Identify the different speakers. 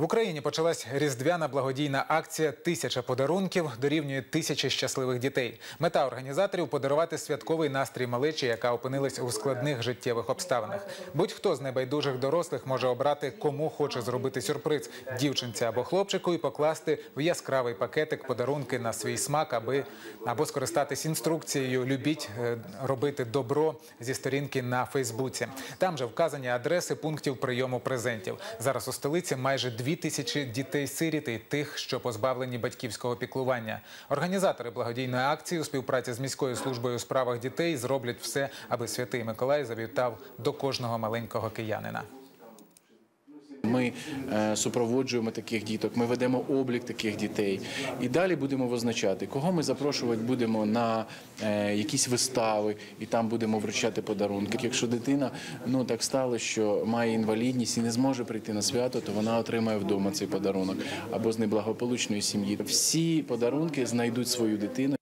Speaker 1: В Україні почалась різдвяна благодійна акція Тисяча подарунків дорівнює тисячі щасливих дітей. Мета організаторів подарувати святковий настрій малечі, яка опинилась у складних життєвих обставинах. Будь-хто з небайдужих дорослих може обрати, кому хоче зробити сюрприз дівчинці або хлопчику і покласти в яскравий пакетик подарунки на свій смак, аби або скористатись інструкцією Любіть е, робити добро зі сторінки на Фейсбуці. Там же вказані адреси пунктів прийому презентів. Зараз у столиці майже дві тисячі дітей-сиріт і тих, що позбавлені батьківського піклування. Організатори благодійної акції у співпраці з міською службою у справах дітей зроблять все, аби святий Миколай завітав до кожного маленького киянина.
Speaker 2: Ми е, супроводжуємо таких діток, ми ведемо облік таких дітей. І далі будемо визначати, кого ми запрошувати будемо на е, якісь вистави, і там будемо вручати подарунки. Якщо дитина ну так стало, що має інвалідність і не зможе прийти на свято, то вона отримає вдома цей подарунок або з неблагополучної сім'ї. Всі подарунки знайдуть свою дитину.